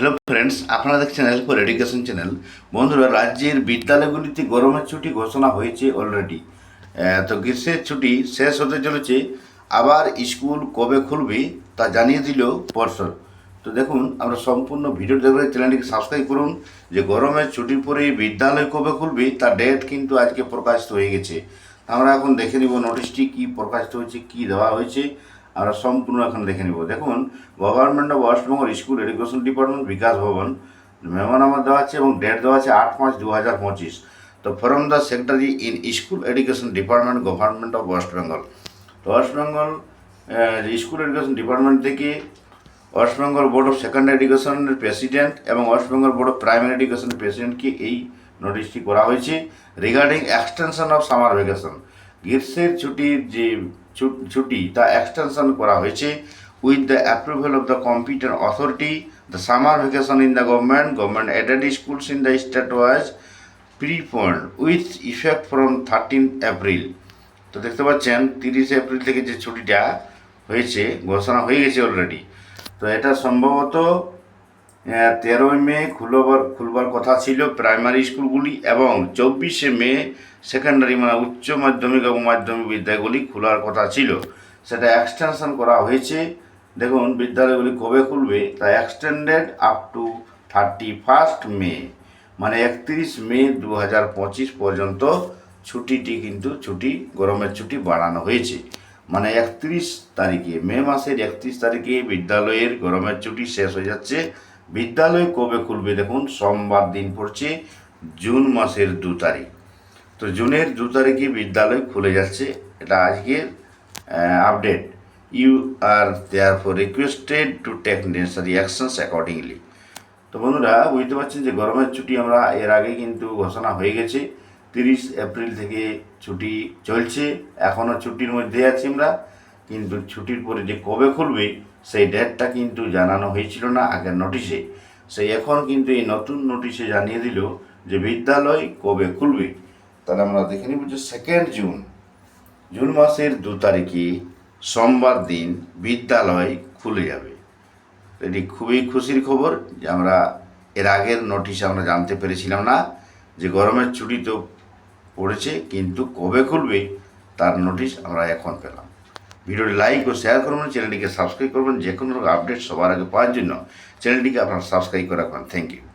Hello friends আপনারা দেখছেন হেল্পর education channel বন্ধুরা, রাজ্যের বিদ্যালয়গুলিতে গরমের ছুটি ঘোষণা হয়েছে অলরেডি তো গ্রীষ্মের ছুটি শেষ হতে চলেছে। আবার স্কুল কবে খুলবে তা জানিয়ে দিল পর্ষদ। তো দেখুন, আমরা সম্পূর্ণ ভিডিও দেখলে চ্যানেলটিকে সাবস্ক্রাইব করুন। যে গরমের ছুটির পরে বিদ্যালয় কবে খুলবে তার ডেট কিন্তু আজকে প্রকাশিত হয়ে গেছে। আমরা এখন দেখে নিব নোটিশটি কি প্রকাশিত হয়েছে, কি দেওয়া হয়েছে। আমরা সম্পূর্ণ এখন দেখে নিব। দেখুন, government of West Bengal school education department, Bikash Bhavan মেমোনামা দেওয়া আছে এবং ডেট দেওয়া আছে আট পাঁচ দু হাজার পঁচিশ। তো from the secretary in school education department government of West Bengal. তো West Bengal school education department থেকে West Bengal board of secondary এডুকেশনের প্রেসিডেন্ট এবং West Bengal board of primary এডুকেশনের প্রেসিডেন্টকে এই নোটিশটি করা হয়েছে regarding extension of summer vacation গ্রীষ্মের ছুটির যে ছুটি তা এক্সটেনশন করা হয়েছে with the approval of the competent authority the summer vacation in the government government aided schools in the state was preponed with effect from thirteen April তো দেখতে পাচ্ছেন, তিরিশে এপ্রিল থেকে যে ছুটিটা হয়েছে, ঘোষণা হয়ে গেছে অলরেডি তো এটা সম্ভবত তেরোই মে খুলবার খুলবার কথা ছিল প্রাইমারি স্কুলগুলি এবং চব্বিশে মে সেকেন্ডারি মানে উচ্চ মাধ্যমিক এবং মাধ্যমিক বিদ্যালয়গুলি খোলার কথা ছিল। সেটা এক্সটেনশন করা হয়েছে। দেখুন, বিদ্যালয়গুলি কবে খুলবে? তা extended up to thirty first May. মানে একত্রিশ মে দু হাজার পঁচিশ পর্যন্ত ছুটিটি কিন্তু ছুটি, গরমের ছুটি বাড়ানো হয়েছে। মানে একত্রিশ তারিখে, মে মাসের একত্রিশ তারিখে বিদ্যালয়ের গরমের ছুটি শেষ হয়ে যাচ্ছে। বিদ্যালয় কবে খুলবে দেখুন, সোমবার দিন পড়ছে, জুন মাসের দু তারিখ। তো জুনের দু তারিখে বিদ্যালয় খুলে যাচ্ছে, এটা আজকের update you are therefore requested to take necessary actions accordingly তো বন্ধুরা, বুঝতে পারছেন যে গরমের ছুটি আমরা এর আগে কিন্তু ঘোষণা হয়ে গেছে, তিরিশ এপ্রিল থেকে ছুটি চলছে এখনও ছুটির মধ্যে আছি আমরা। কিন্তু ছুটির পরে যে কবে খুলবে, সেই ডেটটা কিন্তু জানানো হয়েছিল না আগের নোটিশে সেই এখন কিন্তু এই নতুন নোটিশে জানিয়ে দিল যে বিদ্যালয় কবে খুলবে। তাহলে আমরা দেখে নিব যে সেকেন্ড জুন জুন মাসের দু তারিখে সোমবার দিন বিদ্যালয় খুলে যাবে। এটি খুবই খুশির খবর যে আমরা এর আগের নোটিশে আমরা জানতে পেরেছিলাম না যে গরমের ছুটি তো পড়েছে, কিন্তু কবে খুলবে তার নোটিশ আমরা এখন পেলাম। ভিডিওটি লাইক ও শেয়ার করবেন চ্যানেলটিকে সাবস্ক্রাইব করবেন যে কোনো আপডেট সবার আগে পাওয়ার জন্য। চ্যানেলটিকে আপনারা সাবস্ক্রাইব করে রাখবেন থ্যাংক ইউ